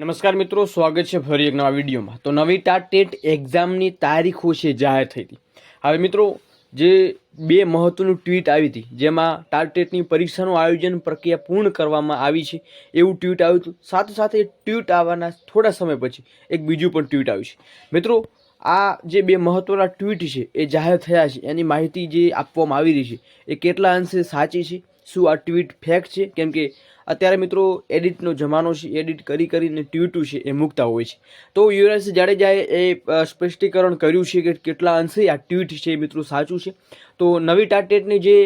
નમસ્કાર મિત્રો, સ્વાગત છે ફરી એક નવા વિડીયોમાં. તો નવી ટાટ ટેટ એક્ઝામની તારીખો છે જાહેર થઈ હતી. હવે મિત્રો, જે બે મહત્વનું ટ્વીટ આવી હતી, જેમાં ટાટ ટેટની પરીક્ષાનું આયોજન પ્રક્રિયા પૂર્ણ કરવામાં આવી છે, એવું ટ્વીટ આવ્યું હતું. સાથે સાથે ટ્વીટ આવવાના થોડા સમય પછી એક બીજું પણ ટ્વીટ આવ્યું છે. મિત્રો, આ જે બે મહત્વના ટ્વીટ છે, એ જાહેર થયા છે. એની માહિતી જે આપવામાં આવી રહી છે, એ કેટલા અંશે સાચી છે, શું આ ટ્વીટ ફેક છે? કેમ કે અત્યારે મિત્રો એડિટનો જમાનો છે, એડિટ કરી કરીને ટ્વીટું છે, એ મૂકતા હોય છે. તો યુવરાજ જાડેજાએ એ સ્પષ્ટીકરણ કર્યું છે કે કેટલા અંશે આ ટ્વીટ છે મિત્રો સાચું છે. તો નવી ટાટેટની જે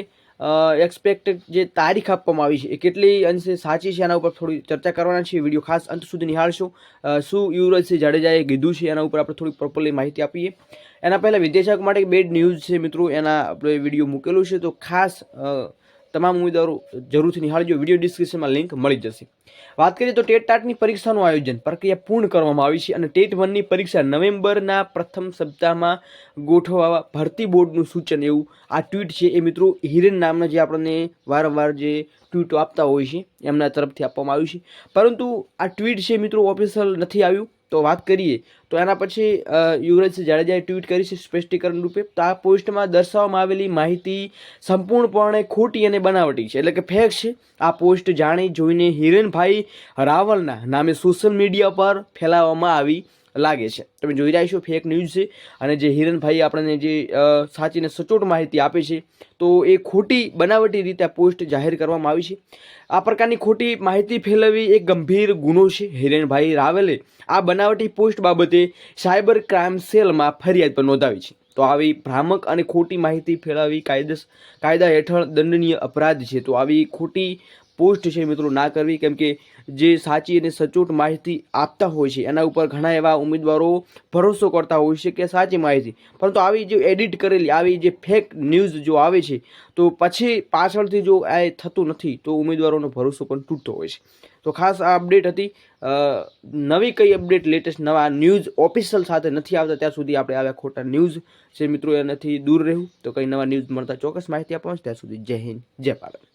એક્સપેક્ટેડ જે તારીખ આપવામાં આવી છે, એ કેટલી અંશે સાચી છે એના ઉપર થોડી ચર્ચા કરવાના છે વીડિયો ખાસ અંત સુધી નિહાળશો. શું યુવરાજસિંહ જાડેજાએ કીધું છે એના ઉપર આપણે થોડી પ્રોપરલી માહિતી આપીએ. એના પહેલાં વિદેશાક માટે બેડ ન્યૂઝ છે મિત્રો, એના આપણે વીડિયો મૂકેલું છે. તો ખાસ તમામ ઉમેદવારો જરૂરથી નિહાળજો. વીડિયો ડિસ્ક્રિપ્શનમાં લિંક મળી જશે. વાત કરીએ તો ટેટ ટાટની પરીક્ષાનું આયોજન. પ્રક્રિયા પૂર્ણ કરવામાં આવી છે અને ટેટ વનની પરીક્ષા નવેમ્બરના પ્રથમ સપ્તાહમાં ગોઠવવા ભરતી બોર્ડનું સૂચન એવું આ ટ્વીટ છે. એ મિત્રો હિરેન નામના જે આપણને વારંવાર જે ટ્વીટો આપતા હોય છે, એમના તરફથી આપવામાં આવ્યું છે. પરંતુ આ ટ્વીટ છે મિત્રો ઓફિશિયલ નથી આવ્યું. તો વાત કરીએ, તો એના પછી યુવરાજ જાડેજાએ ટ્વીટ કરી છે સ્પષ્ટીકરણ રૂપે, તો આ પોસ્ટમાં દર્શાવવામાં આવેલી માહિતી સંપૂર્ણપણે ખોટી અને બનાવટી છે. એટલે કે ફેક છે. આ પોસ્ટ જાણી જોઈને હિરેનભાઈ રાવલના નામે સોશિયલ મીડિયા પર ફેલાવવામાં આવી લાગે છે. તમે જોઈ રહ્યા છો ફેક ન્યૂઝ છે અને જે હિરણભાઈ આપણને જે સાચીને સચોટ માહિતી આપે છે, તો એ ખોટી બનાવટી રીતે પોસ્ટ જાહેર કરવામાં આવી છે. આ પ્રકારની ખોટી માહિતી ફેલાવવી એક ગંભીર ગુનો છે હિરેનભાઈ રાવલે. આ બનાવટી પોસ્ટ બાબતે સાયબર ક્રાઇમ સેલમાં ફરિયાદ પણ નોંધાવી છે. તો આવી ભ્રામક અને ખોટી માહિતી ફેલાવી કાયદસ, કાયદા હેઠળ દંડનીય અપરાધ છે. તો આવી ખોટી પોસ્ટ છે મિત્રો, ના કરવી, કેમ કે જે સાચી અને સચોટ માહિતી આપતા હોય છે, એના ઉપર ઘણા એવા ઉમેદવારો ભરોસો કરતા હોય છે કે સાચી માહિતી. પરંતુ આવી જે એડિટ કરેલી, આવી જે ફેક ન્યૂઝ જો આવે છે, તો પછી પાછળથી જો આ થતું નથી, તો ઉમેદવારોનો ભરોસો પણ તૂટતો હોય છે. તો ખાસ આ અપડેટ હતી. નવી કઈ અપડેટ લેટેસ્ટ નવા ન્યૂઝ ઓફિશિયલ સાથે નથી આવતા, ત્યાં સુધી આપણે આવ્યા ખોટા ન્યૂઝ છે મિત્રો એનાથી દૂર રહેવું, તો કંઈ નવા ન્યૂઝ મળતા ચોક્કસ માહિતી આપવાનું છે ત્યાં સુધી જય હિન્દ, જય ભારત.